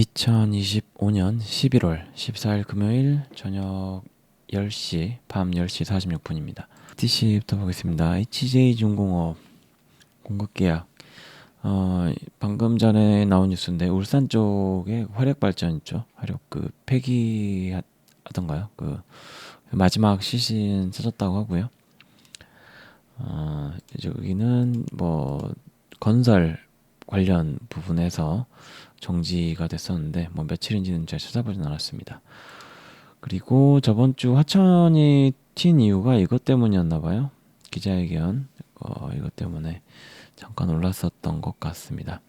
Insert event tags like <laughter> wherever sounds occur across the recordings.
2025년 11월 14일 금요일 저녁 10시 밤 10시 46분입니다. TC부터 보겠습니다. HJ중공업 공급 계약 어, 방금 전에 나온 뉴스인데 울산 쪽에 화력 발전 있죠. 화력 그 폐기 하- 하던가요? 그 마지막 시신 찾았다고 하고요. 어, 여기는 뭐 건설 관련 부분에서 정지가 됐었는데 뭐 며칠인지는 잘 찾아보진 않았습니다. 그리고 저번 주 하천이 튄 이유가 이것 때문이었나 봐요. 기자회견 어, 이것 때문에 잠깐 올랐었던 것 같습니다.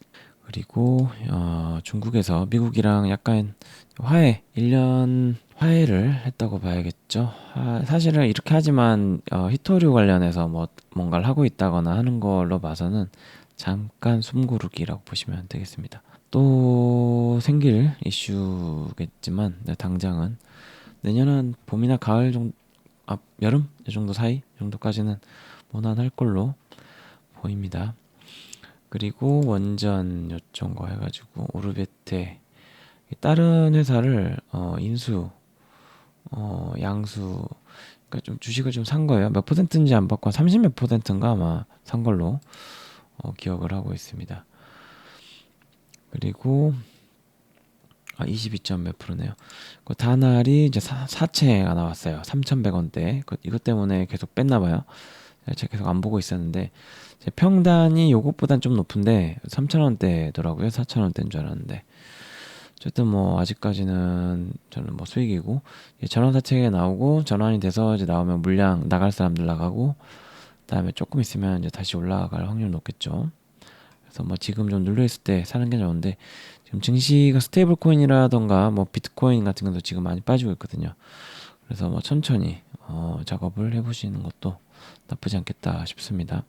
그리고 어, 중국에서 미국이랑 약간 화해 1년 화해를 했다고 봐야겠죠. 아, 사실은 이렇게 하지만 어, 히토류 관련해서 뭐 뭔가를 하고 있다거나 하는 걸로 봐서는 잠깐 숨고르기라고 보시면 되겠습니다. 또 생길 이슈겠지만 네, 당장은 내년은 봄이나 가을 정도, 아 여름 이 정도 사이 정도까지는 무난할 걸로 보입니다. 그리고 원전 요청 거 해가지고 오르베테 다른 회사를 어, 인수, 어, 양수, 그러니까 좀 주식을 좀 산 거예요. 몇 퍼센트인지 안 받고 30 몇 퍼센트인가 아마 산 걸로 어, 기억을 하고 있습니다. 그리고 아, 22점 몇 프로네요. 그 다날이 이제 사, 사채가 나왔어요. 3,100원대. 그, 이것 때문에 계속 뺐나 봐요. 제가 계속 안 보고 있었는데 제 평단이 요것보단 좀 높은데 3,000원대더라고요. 4,000원대인 줄 알았는데 어쨌든 뭐 아직까지는 저는 뭐 수익이고 전환 사채가 나오고 전환이 돼서 이제 나오면 물량 나갈 사람들 나가고 그다음에 조금 있으면 이제 다시 올라갈 확률 높겠죠. 그래서 뭐 지금 좀 눌려 있을 때 사는 게 좋은데 지금 증시가 스테이블 코인이라던가 뭐 비트코인 같은 것도 지금 많이 빠지고 있거든요. 그래서 뭐 천천히 어, 작업을 해보시는 것도 나쁘지 않겠다 싶습니다.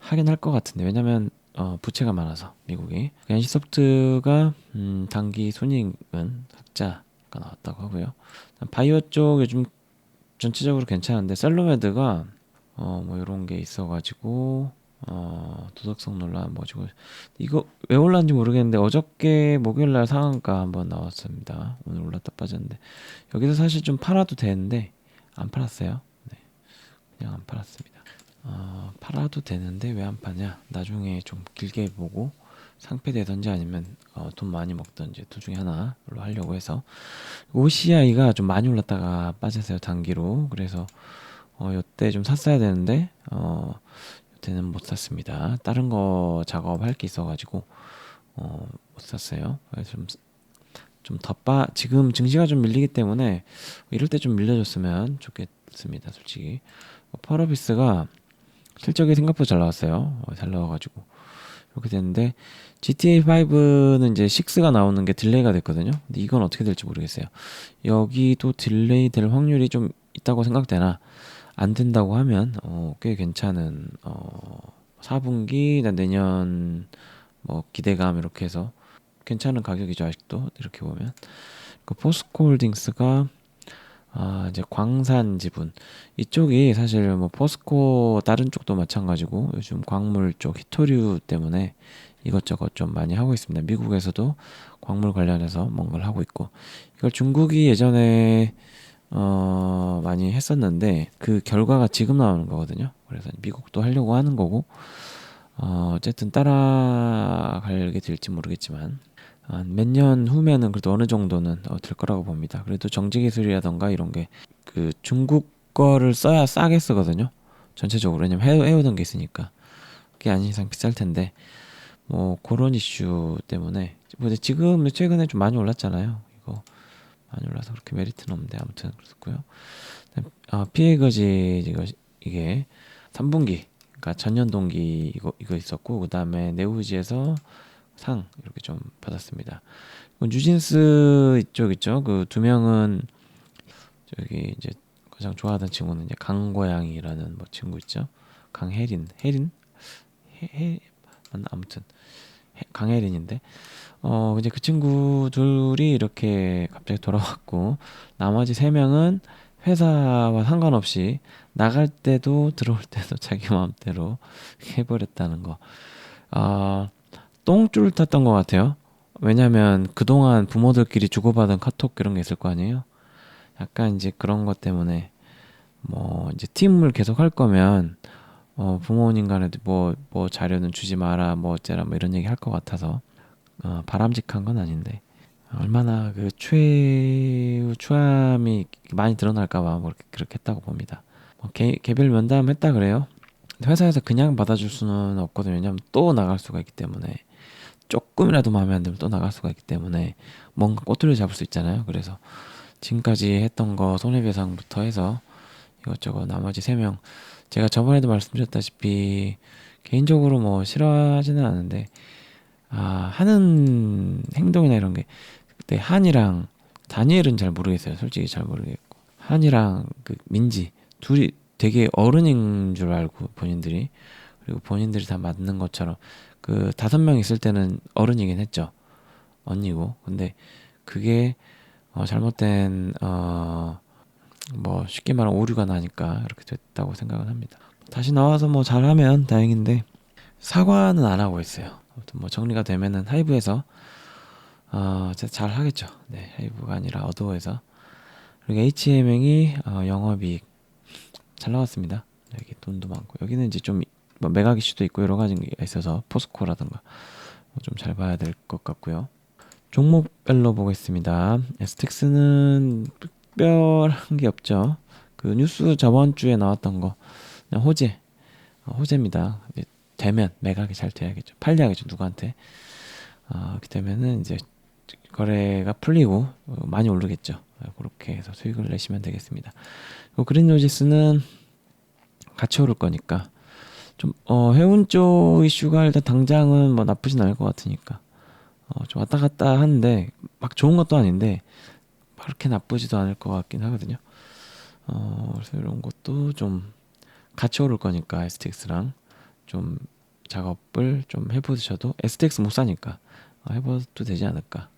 하긴 할 것 같은데 왜냐면 어, 부채가 많아서 미국이 NC소프트가 음, 단기 손익은 흑자가 나왔다고 하고요. 바이오 쪽 요즘 전체적으로 괜찮은데 셀로메드가 어, 뭐 이런 게 있어가지고 어, 도덕성 논란 뭐지고 이거 왜 올랐는지 모르겠는데 어저께 목요일 날 상한가 한번 나왔습니다. 오늘 올랐다 빠졌는데 여기서 사실 좀 팔아도 되는데 안 팔았어요. 네, 그냥 안 팔았습니다. 어, 팔아도 되는데 왜 안 파냐? 나중에 좀 길게 보고 상패되든지 아니면 어, 돈 많이 먹든지 둘 중에 하나로 하려고 해서 OCI가 좀 많이 올랐다가 빠졌어요 단기로 그래서 어, 요때 좀 샀어야 되는데 어, 요때는 못 샀습니다. 다른 거 작업할 게 있어가지고 어, 못 샀어요. 좀 좀 덧바 지금 증시가 좀 밀리기 때문에 이럴 때 좀 밀려줬으면 좋겠습니다. 솔직히 펄어비스가 실적이 생각보다 잘 나왔어요. 어, 잘 나와가지고 이렇게 됐는데 GTA 5는 이제 6가 나오는 게 딜레이가 됐거든요. 근데 이건 어떻게 될지 모르겠어요. 여기도 딜레이 될 확률이 좀 있다고 생각되나 안 된다고 하면 어, 꽤 괜찮은 어, 4분기 내년 뭐 기대감 이렇게 해서 괜찮은 가격이죠 아직도. 이렇게 보면. 그 포스코홀딩스가 아 이제 광산 지분. 이쪽이 사실 뭐 포스코 다른 쪽도 마찬가지고 요즘 광물 쪽 히토류 때문에 이것저것 좀 많이 하고 있습니다. 미국에서도 광물 관련해서 뭔가를 하고 있고. 이걸 중국이 예전에 어 많이 했었는데 그 결과가 지금 나오는 거거든요. 그래서 미국도 하려고 하는 거고 어 어쨌든 따라가게 될지 모르겠지만 몇 년 후면은 그래도 어느 정도는 어, 될 거라고 봅니다. 그래도 정지 기술이라던가 이런 게 그 중국 거를 써야 싸게 쓰거든요. 전체적으로 왜냐면 해, 해오던 게 있으니까 그게 아닌 이상 비쌀 텐데 뭐 그런 이슈 때문에 근데 지금 최근에 좀 많이 올랐잖아요. 이거 많이 올라서 그렇게 메리트는 없는데 아무튼 그렇고요. 아, 피해 거지 이거 이게 3분기 그러니까 전년 동기 이거 이거 있었고 그다음에 네오지에서 상 이렇게 좀 받았습니다. 뉴진스 이쪽 있죠. 그 두 명은 저기 이제 가장 좋아하던 친구는 이제 강고양이라는 뭐 친구 있죠. 강혜린, 혜린, 해, 아무튼 해, 강혜린인데 어 이제 그 친구 둘이 이렇게 갑자기 돌아왔고 나머지 세 명은 회사와 상관없이 나갈 때도 들어올 때도 <laughs> 자기 마음대로 해버렸다는 거. 아 똥줄 탔던 것 같아요. 왜냐면 그동안 부모들끼리 주고받은 카톡 이런 게 있을 거 아니에요. 약간 이제 그런 것 때문에 뭐 이제 팀을 계속 할 거면 어 부모님 간에도 뭐 뭐 자료는 주지 마라 뭐 어쩌라 뭐 이런 얘기 할 것 같아서 어 바람직한 건 아닌데 얼마나 그 최후 추함이 많이 드러날까 봐 뭐 그렇게, 했다고 봅니다. 뭐 개, 개별 면담 했다 그래요. 회사에서 그냥 받아줄 수는 없거든요. 왜냐면 또 나갈 수가 있기 때문에 조금이라도 마음에 안 들면 또 나갈 수가 있기 때문에 뭔가 꼬투리 잡을 수 있잖아요. 그래서 지금까지 했던 거 손해배상부터 해서 이것저것 나머지 세 명 제가 저번에도 말씀드렸다시피 개인적으로 뭐 싫어하지는 않은데 아 하는 행동이나 이런 게 그때 한이랑 다니엘은 잘 모르겠어요. 솔직히 잘 모르겠고 한이랑 그 민지 둘이 되게 어른인 줄 알고 본인들이 그리고 본인들이 다 맞는 것처럼 그 다섯 명 있을 때는 어른이긴 했죠. 언니고 근데 그게 어 잘못된 어 뭐 쉽게 말하면 오류가 나니까 이렇게 됐다고 생각은 합니다. 다시 나와서 뭐 잘하면 다행인데 사과는 안 하고 있어요. 아무튼 뭐 정리가 되면은 하이브에서 어, 잘 하겠죠. 네, 하이브가 아니라 어도어에서 그리고 HM행이 어, 영업이익 잘 나왔습니다. 여기 돈도 많고 여기는 이제 좀뭐 메가 기슈도 있고 여러 가지가 있어서 포스코라든가 뭐 좀잘 봐야 될 것 같고요. 종목별로 보겠습니다. 에스텍스는 특별한 게 없죠. 그 뉴스 저번 주에 나왔던 거 호재 어, 호재입니다. 되면 매각이 잘 돼야겠죠. 팔려야겠죠. 누구한테 어, 그렇게 되면은 이제 거래가 풀리고 어, 많이 오르겠죠. 어, 그렇게 해서 수익을 내시면 되겠습니다. 그리고 그린 로지스는 같이 오를 거니까 좀 어, 해운 쪽 이슈가 일단 당장은 뭐 나쁘진 않을 것 같으니까 어, 좀 왔다 갔다 하는데 막 좋은 것도 아닌데 그렇게 나쁘지도 않을 것 같긴 하거든요. 어, 그래서 이런 것도 좀 같이 오를 거니까 STX랑 좀 작업을 좀 해보셔도 STX 못 사니까 어, 해봐도 되지 않을까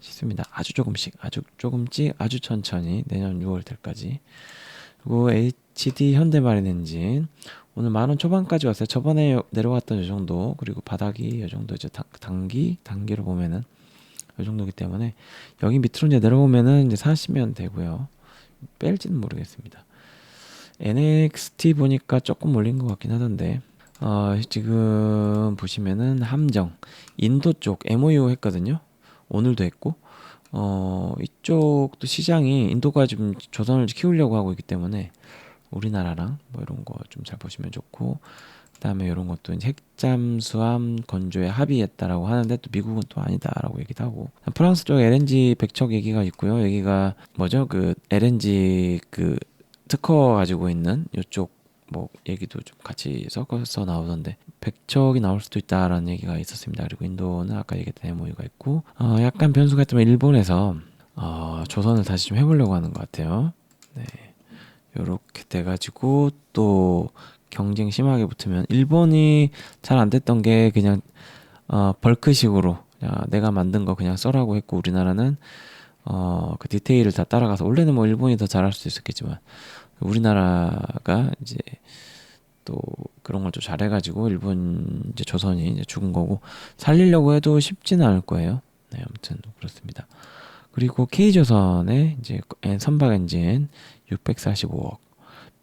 싶습니다. 아주 조금씩, 아주 조금씩, 아주 천천히 내년 6월 달까지. 그리고 HD 현대마린 엔진 오늘 만원 초반까지 왔어요. 저번에 내려왔던 이 정도 그리고 바닥이 이 정도 이제 단기 단기로 보면은 이 정도기 때문에 여기 밑으로 이제 내려오면은 이제 사시면 되고요. 뺄지는 모르겠습니다. NXT 보니까 조금 올린 것 같긴 하던데 어, 지금 보시면은 함정 인도 쪽 MOU 했거든요. 오늘도 했고 어, 이쪽도 시장이 인도가 지금 조선을 키우려고 하고 있기 때문에 우리나라랑 뭐 이런 거 좀 잘 보시면 좋고 그다음에 이런 것도 이제 핵잠 수함 건조에 합의했다라고 하는데 또 미국은 또 아니다라고 얘기도 하고 프랑스 쪽 LNG 백척 얘기가 있고요. 여기가 뭐죠? 그 LNG 그 특허 가지고 있는 이쪽 뭐 얘기도 좀 같이 섞어서 나오던데 백척이 나올 수도 있다라는 얘기가 있었습니다. 그리고 인도는 아까 얘기했던 MOU가 있고 어 약간 변수가 있다면 일본에서 어 조선을 다시 좀 해보려고 하는 것 같아요. 네. 요렇게 돼가지고 또 경쟁 심하게 붙으면 일본이 잘 안 됐던 게 그냥 어 벌크식으로 야, 내가 만든 거 그냥 써라고 했고 우리나라는 어 그 디테일을 다 따라가서 원래는 뭐 일본이 더 잘할 수 있었겠지만 우리나라가 이제 또 그런 걸 좀 잘해가지고 일본 이제 조선이 이제 죽은 거고 살리려고 해도 쉽지는 않을 거예요. 네, 아무튼 그렇습니다. 그리고 K조선의 이제 선박 엔진 645억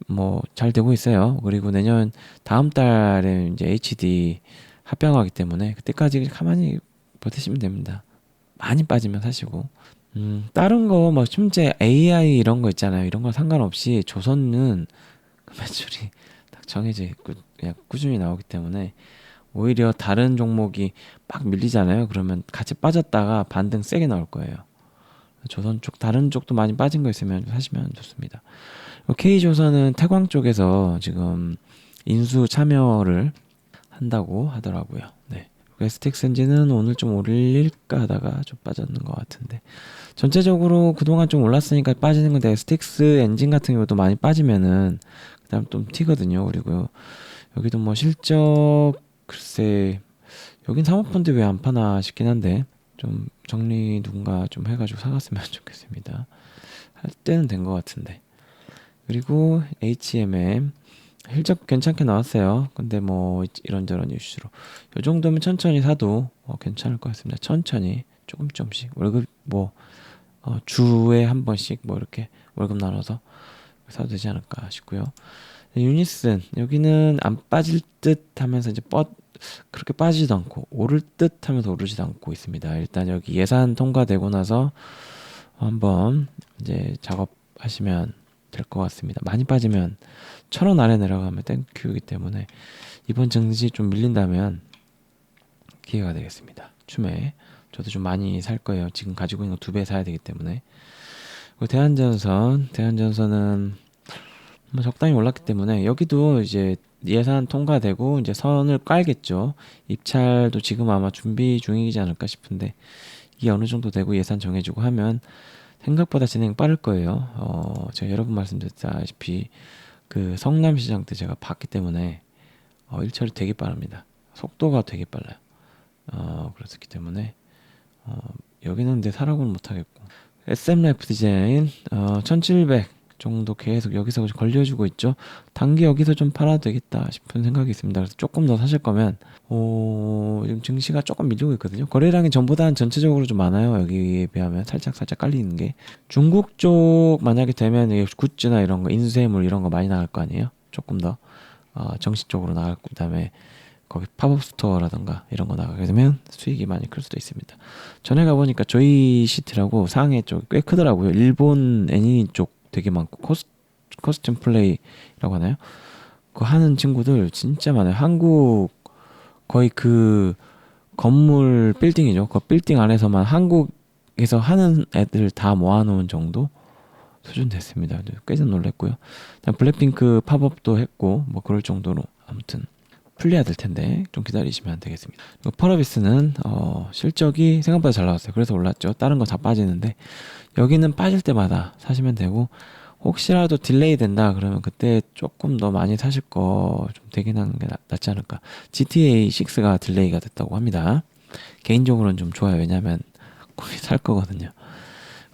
뭐 잘 되고 있어요. 그리고 내년 다음 달에 이제 HD 합병하기 때문에 그때까지 가만히 버티시면 됩니다. 많이 빠지면 사시고 음, 다른 거, 뭐, 심지어 AI 이런 거 있잖아요. 이런 거 상관없이 조선은 그 매출이 딱 정해져 있고, 그냥 꾸준히 나오기 때문에 오히려 다른 종목이 막 밀리잖아요. 그러면 같이 빠졌다가 반등 세게 나올 거예요. 조선 쪽, 다른 쪽도 많이 빠진 거 있으면 사시면 좋습니다. K조선은 태광 쪽에서 지금 인수 참여를 한다고 하더라고요. 네. STX 엔진은 오늘 좀 올릴까 하다가 좀 빠졌는 것 같은데 전체적으로 그동안 좀 올랐으니까 빠지는 건데 STX 엔진 같은 경우도 많이 빠지면은 그다음 좀 튀거든요. 그리고 여기도 뭐 실적 글쎄 여긴 사모펀드 왜 안 파나 싶긴 한데 좀 정리 누군가 좀 해가지고 사갔으면 <laughs> 좋겠습니다. 할 때는 된 것 같은데 그리고 HMM 실적 괜찮게 나왔어요. 근데 뭐 이런저런 이슈로 이 정도면 천천히 사도 어, 괜찮을 것 같습니다. 천천히 조금 조금씩 월급 뭐 어, 주에 한 번씩 뭐 이렇게 월급 나눠서 사도 되지 않을까 싶고요. 유니슨 여기는 안 빠질 듯 하면서 이제 뻗 그렇게 빠지지도 않고 오를 듯 하면서 오르지도 않고 있습니다. 일단 여기 예산 통과되고 나서 한번 이제 작업하시면 될 것 같습니다. 많이 빠지면 천 원 아래 내려가면 땡큐이기 때문에 이번 증시 좀 밀린다면 기회가 되겠습니다. 춤에 저도 좀 많이 살 거예요. 지금 가지고 있는 거 두 배 사야 되기 때문에. 대한전선, 대한전선은 뭐 적당히 올랐기 때문에 여기도 이제 예산 통과되고 이제 선을 깔겠죠. 입찰도 지금 아마 준비 중이지 않을까 싶은데 이게 어느 정도 되고 예산 정해지고 하면 생각보다 진행 빠를 거예요. 어, 제가 여러 번 말씀드렸다시피 그 성남시장 때 제가 봤기 때문에 어, 일처리 되게 빠릅니다. 속도가 되게 빨라요. 어, 그렇기 때문에 어, 여기는 근데 살아고는 못하겠고 SM 라이프 디자인 어, 1700 정도 계속 여기서 걸려주고 있죠. 단기 여기서 좀 팔아도 되겠다 싶은 생각이 있습니다. 그래서 조금 더 사실 거면 어, 지금 증시가 조금 밀리고 있거든요. 거래량이 전보다는 전체적으로 좀 많아요. 여기에 비하면 살짝 살짝 깔리는 게 중국 쪽 만약에 되면 굿즈나 이런 거 인쇄물 이런 거 많이 나갈 거 아니에요. 조금 더 어, 정식적으로 나갈 그다음에 거기 팝업 스토어라던가 이런 거 나가게 되면 수익이 많이 클 수도 있습니다. 전에 가보니까 조이 시티라고 상해 쪽꽤 크더라고요. 일본 애니 쪽 되게 많고 코스, 커스텀 플레이라고 하나요? 그 하는 친구들 진짜 많아요. 한국 거의 그 건물 빌딩이죠. 그 빌딩 안에서만 한국에서 하는 애들 다 모아놓은 정도 수준 됐습니다. 꽤 놀랬고요. 블랙핑크 팝업도 했고 뭐 그럴 정도로 아무튼 풀려야 될 텐데 좀 기다리시면 되겠습니다. 펄어비스는 어, 실적이 생각보다 잘 나왔어요. 그래서 올랐죠. 다른 거 다 빠지는데 여기는 빠질 때마다 사시면 되고 혹시라도 딜레이 된다 그러면 그때 조금 더 많이 사실 거 좀 되긴 하는 게 낫지 않을까. GTA 6가 딜레이가 됐다고 합니다. 개인적으로는 좀 좋아요. 왜냐면 거기 살 거거든요.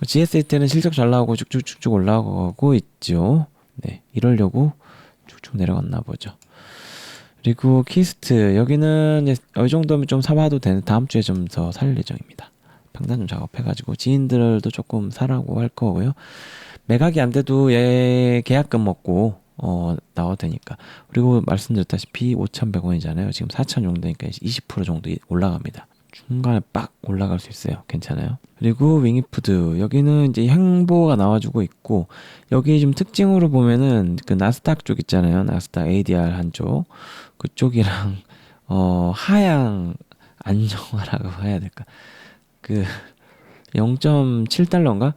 GSA 때는 실적 잘 나오고 쭉쭉쭉쭉 올라가고 있죠. 네, 이러려고 쭉쭉 내려갔나 보죠. 그리고 키스트 여기는 이제 이 정도면 좀 사봐도 되는 다음 주에 좀 더 살 예정입니다. 평단 좀 작업해가지고 지인들도 조금 사라고 할 거고요. 매각이 안 돼도 얘 계약금 먹고 어 나와도 되니까 그리고 말씀드렸다시피 5,100원이잖아요. 지금 4,000 정도 되니까 20% 정도 올라갑니다. 중간에 빡 올라갈 수 있어요. 괜찮아요. 그리고 윙이푸드 여기는 이제 행보가 나와주고 있고 여기 좀 특징으로 보면은 그 나스닥 쪽 있잖아요. 나스닥 ADR 한쪽 그쪽이랑 어 하향 안정화라고 <laughs> 해야 될까? 그 0.7달러인가?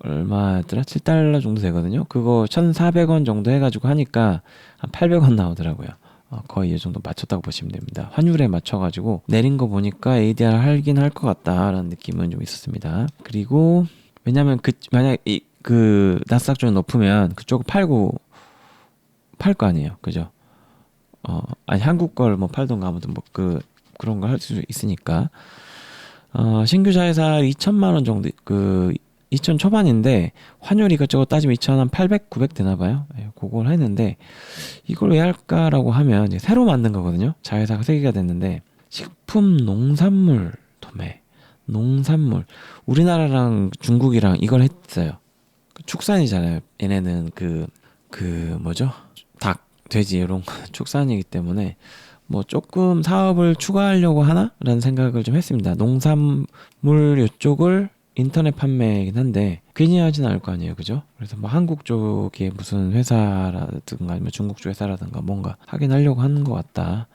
얼마였더라? 7달러 정도 되거든요. 그거 1,400원 정도 해가지고 하니까 한 800원 나오더라고요. 어, 거의 이 정도 맞췄다고 보시면 됩니다. 환율에 맞춰가지고 내린 거 보니까 ADR 할긴 할 것 같다라는 느낌은 좀 있었습니다. 그리고 왜냐면 그 만약 이, 그 나스닥 쪽이 높으면 그쪽 팔고 팔 거 아니에요, 그죠? 어 아니 한국 걸 뭐 팔던가 아무튼 뭐 그 그런 걸 할 수 있으니까 어 신규 자회사 2천만 원 정도 그 2천 초반인데 환율 이것저것 따지면 2천 한 800, 900 되나 봐요. 예, 그걸 했는데 이걸 왜 할까라고 하면 이제 새로 만든 거거든요. 자회사가 세 개가 됐는데 식품, 농산물 도매, 농산물 우리나라랑 중국이랑 이걸 했어요. 그 축산이잖아요. 얘네는 그그 그 뭐죠? 닭, 돼지 이런 거 <laughs> 축산이기 때문에 뭐 조금 사업을 추가하려고 하나라는 생각을 좀 했습니다. 농산물 이쪽을 인터넷 판매이긴 한데 괜히 하진 않을 거 아니에요 그죠? 그래서 뭐 한국 쪽에 무슨 회사라든가 아니면 중국 쪽 회사라든가 뭔가 하긴 하려고 하는 것 같다.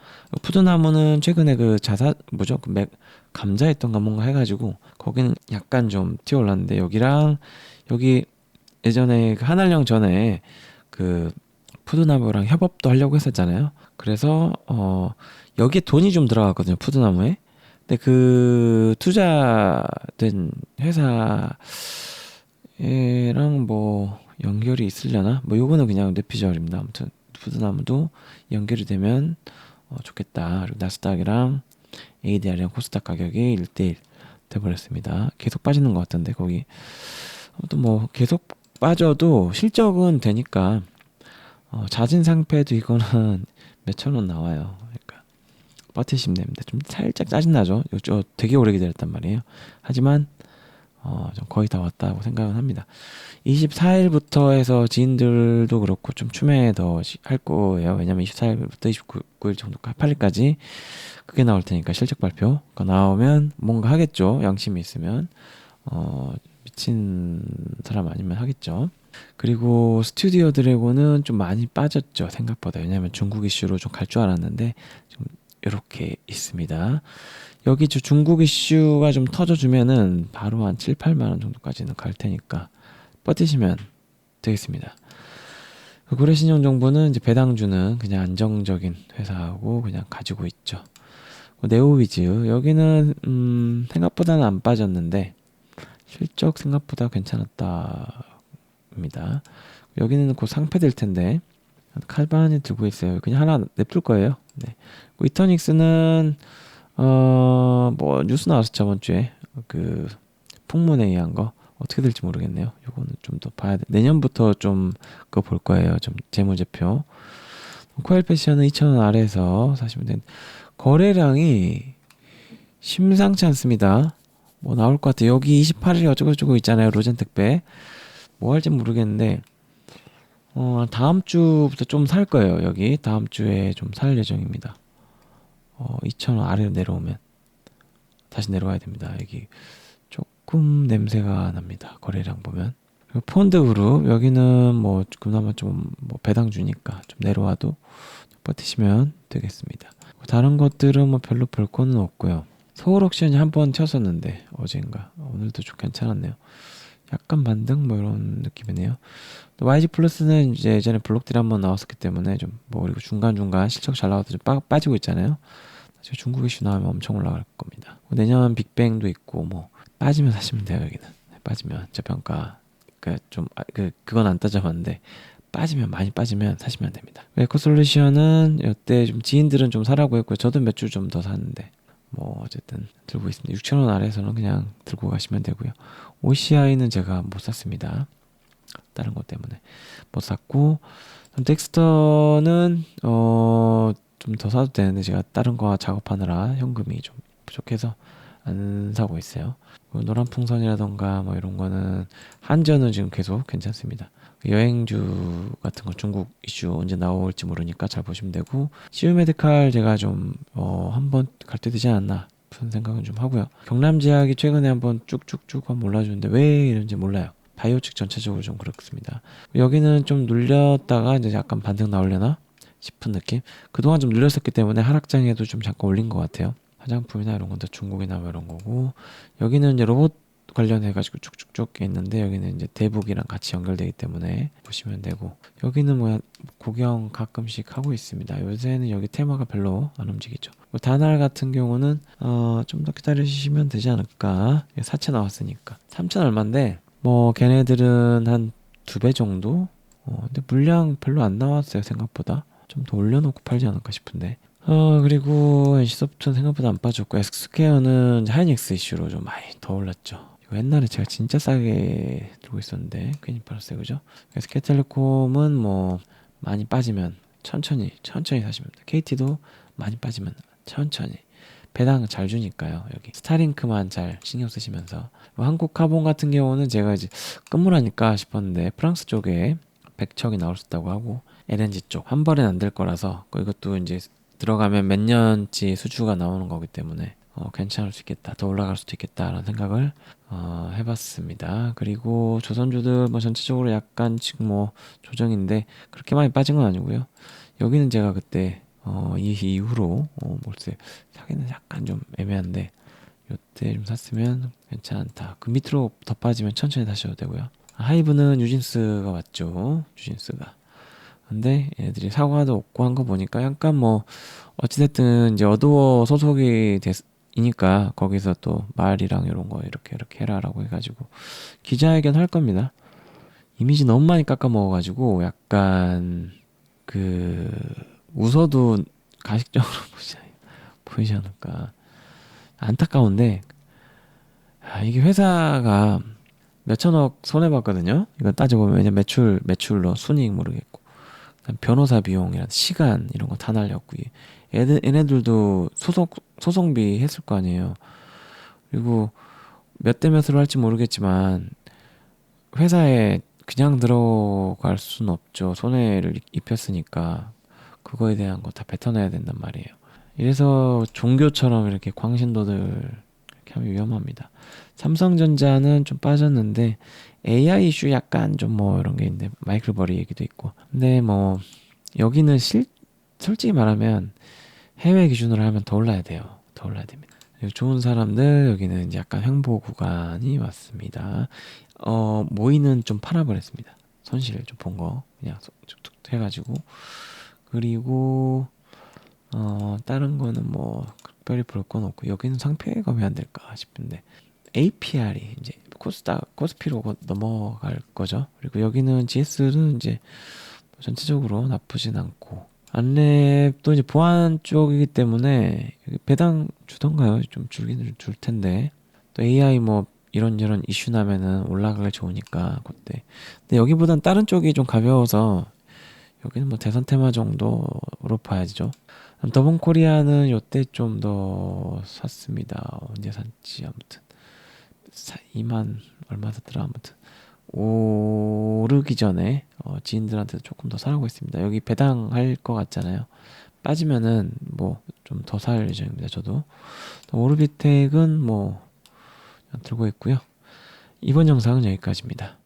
푸드나무는 최근에 그 자사 뭐죠? 그 맥, 감자했던가 뭔가 해가지고 거기는 약간 좀 튀어 올랐는데 여기랑 여기 예전에 그 한알령 전에 그 푸드나무랑 협업도 하려고 했었잖아요. 그래서 어 여기에 돈이 좀 들어갔거든요 푸드나무에 근데 그 투자된 회사랑 뭐 연결이 있으려나? 뭐 요거는 그냥 뇌피셜입니다. 아무튼 푸드나무도 연결이 되면 어, 좋겠다. 그리고 나스닥이랑 ADR이랑 코스닥 가격이 1대1 돼버렸습니다. 계속 빠지는 것 같던데 거기 아무튼 뭐 계속 빠져도 실적은 되니까 어, 자진 상패도 이거는 <laughs> 몇천 원 나와요. 그러니까 버티시면 됩니다. 좀 살짝 짜증나죠. 저 되게 오래 기다렸단 말이에요. 하지만 어, 좀 거의 다 왔다고 생각은 합니다. 24일부터 해서 지인들도 그렇고 좀 추매 더 할 거예요. 왜냐면 24일부터 29일 정도, 8일까지 그게 나올 테니까 실적 발표가 나오면 뭔가 하겠죠. 양심이 있으면. 어, 미친 사람 아니면 하겠죠. 그리고 스튜디오 드래곤은 좀 많이 빠졌죠. 생각보다. 왜냐면 중국 이슈로 좀 갈 줄 알았는데 좀 이렇게 있습니다. 여기 저 중국 이슈가 좀 터져주면은 바로 한 7, 8만 원 정도까지는 갈 테니까 버티시면 되겠습니다. 그 고래신용정보는 이제 배당주는 그냥 안정적인 회사하고 그냥 가지고 있죠. 네오위즈 여기는 음 생각보다는 안 빠졌는데 실적 생각보다 괜찮았다입니다. 여기는 곧 상패될 텐데 칼반이 들고 있어요. 그냥 하나 냅둘 거예요. 네. 이터닉스는 어 뭐 뉴스 나왔어 저번 주에 그 풍문에 의한 거 어떻게 될지 모르겠네요. 요거는 좀 더 봐야 돼. 내년부터 좀 그거 볼 거예요. 좀 재무제표. 코엘 패션은 2,000원 아래에서 사시면 된 거래량이 심상치 않습니다. 뭐 나올 것 같아요. 여기 28일에 어쩌고저쩌고 있잖아요. 로젠 택배. 뭐 할지 모르겠는데 어, 다음 주부터 좀 살 거예요. 여기 다음 주에 좀 살 예정입니다. 어, 2,000원 아래로 내려오면 다시 내려와야 됩니다. 여기 조금 냄새가 납니다. 거래량 보면. 폰드 그룹 여기는 뭐 그나마 좀 뭐 배당 주니까 좀 내려와도 버티시면 되겠습니다. 다른 것들은 뭐 별로 볼 거는 없고요. 서울 옥션이 한 번 쳤었는데 어젠가 오늘도 좀 괜찮았네요. 약간 반등 뭐 이런 느낌이네요. 또 YG 플러스는 이제 예전에 블록들이 한번 나왔었기 때문에 좀 뭐 그리고 중간 중간 실적 잘 나와도 좀 빠, 빠지고 있잖아요. 사실 중국 이슈 나오면 엄청 올라갈 겁니다. 내년 빅뱅도 있고 뭐 빠지면 사시면 돼요 여기는 빠지면 저평가 그좀 아, 그 그건 안 따져봤는데 빠지면 많이 빠지면 사시면 됩니다. 에코솔루션은 이때 좀 지인들은 좀 사라고 했고요. 저도 몇 주 좀 더 샀는데 뭐 어쨌든 들고 있습니다. 6천원 아래에서는 그냥 들고 가시면 되고요. OCI는 제가 못 샀습니다. 다른 것 때문에 못 샀고 덱스터는 어 좀 더 사도 되는데 제가 다른 거 작업하느라 현금이 좀 부족해서 안 사고 있어요. 노란 풍선이라던가 뭐 이런 거는 한전은 지금 계속 괜찮습니다. 여행주 같은 거 중국 이슈 언제 나올지 모르니까 잘 보시면 되고 시우메디칼 제가 좀 어, 한번 갈 때 되지 않나 그런 생각은 좀 하고요. 경남제약이 최근에 한번 쭉쭉쭉 한번 올라주는데 왜 이런지 몰라요. 바이오 측 전체적으로 좀 그렇습니다. 여기는 좀 눌렸다가 이제 약간 반등 나오려나 싶은 느낌. 그동안 좀 눌렸었기 때문에 하락장에도 좀 잠깐 올린 것 같아요. 화장품이나 이런 건데 중국이나 뭐 이런 거고 여기는 이제 로봇 관련해 가지고 쭉쭉쭉 있는데 여기는 이제 대북이랑 같이 연결되기 때문에 보시면 되고 여기는 뭐 구경 가끔씩 하고 있습니다. 요새는 여기 테마가 별로 안 움직이죠. 뭐 다날 같은 경우는 어 좀 더 기다리시면 되지 않을까. 사채 나왔으니까 3천 얼마인데 뭐 걔네들은 한 두 배 정도. 어 근데 물량 별로 안 나왔어요 생각보다. 좀 더 올려놓고 팔지 않을까 싶은데 어 그리고 NC소프트는 생각보다 안 빠졌고 엑스케어는 하이닉스 이슈로 좀 많이 더 올랐죠. 옛날에 제가 진짜 싸게 들고 있었는데 괜히 팔았어요. 그죠? 그래서 케텔레콤은 뭐 많이 빠지면 천천히 천천히 사시면 됩니다. KT도 많이 빠지면 천천히. 배당 잘 주니까요 여기. 스타링크만 잘 신경 쓰시면서. 뭐 한국 카본 같은 경우는 제가 이제 끝물하니까 싶었는데 프랑스 쪽에 백척이 나올 수 있다고 하고 LNG 쪽 한 번엔 안될 거라서 이것도 이제 들어가면 몇 년치 수주가 나오는 거기 때문에 어, 괜찮을 수 있겠다. 더 올라갈 수도 있겠다라는 생각을 어, 해봤습니다. 그리고 조선주들 뭐 전체적으로 약간 지금 뭐 조정인데 그렇게 많이 빠진 건 아니고요. 여기는 제가 그때 어, 이 이후로 어, 몰세 사기는 약간 좀 애매한데 요때 좀 샀으면 괜찮다. 그 밑으로 더 빠지면 천천히 다셔도 되고요. 하이브는 유진스가 왔죠. 유진스가. 근데 얘들이 사과도 없고 한 거 보니까 약간 뭐 어찌됐든 이제 어두워 소속이 됐, 이니까 거기서 또 말이랑 이런 거 이렇게 이렇게 해라라고 해가지고 기자회견 할 겁니다. 이미지 너무 많이 깎아 먹어가지고 약간 그 웃어도 가식적으로 <laughs> 보지 보이지 않을까 안타까운데 아, 이게 회사가 몇천억 손해 봤거든요. 이거 따져보면 매출 매출로 순이익 모르겠고 변호사 비용이랑 시간 이런 거 다 날렸고 얘네, 얘네들도 소속 소송비 했을 거 아니에요. 그리고 몇 대 몇으로 할지 모르겠지만 회사에 그냥 들어갈 수는 없죠. 손해를 입혔으니까 그거에 대한 거 다 뱉어내야 된단 말이에요. 이래서 종교처럼 이렇게 광신도들 하면 위험합니다. 삼성전자는 좀 빠졌는데 AI 이슈 약간 좀 뭐 이런 게 있는데 마이클 버리 얘기도 있고. 근데 뭐 여기는 실 솔직히 말하면 해외 기준으로 하면 더 올라야 돼요. 더 올라야 됩니다. 좋은 사람들 여기는 약간 횡보 구간이 왔습니다. 어 모이는 좀 팔아버렸습니다. 손실 좀 본 거 그냥 툭툭 해가지고 그리고 어 다른 거는 뭐 특별히 볼 건 없고 여기는 상표가 왜 안 될까 싶은데 APR이 이제 코스다 코스피로 곧 넘어갈 거죠. 그리고 여기는 GS는 이제 전체적으로 나쁘진 않고 안랩도 이제 보안 쪽이기 때문에 배당 주던가요? 좀 줄기는 줄 텐데 또 AI 뭐 이런저런 이슈 나면은 올라가기 좋으니까 그때 근데 여기보단 다른 쪽이 좀 가벼워서 여기는 뭐 대선 테마 정도로 봐야죠. 더본 코리아는 요때 좀 더 샀습니다. 언제 샀지 아무튼 2만 얼마 샀더라 아무튼 오르기 전에 어, 지인들한테 조금 더 사라고 했습니다. 여기 배당할 것 같잖아요. 빠지면은 뭐 좀 더 살 예정입니다. 저도 오르비텍은 뭐 들고 있고요. 이번 영상은 여기까지입니다.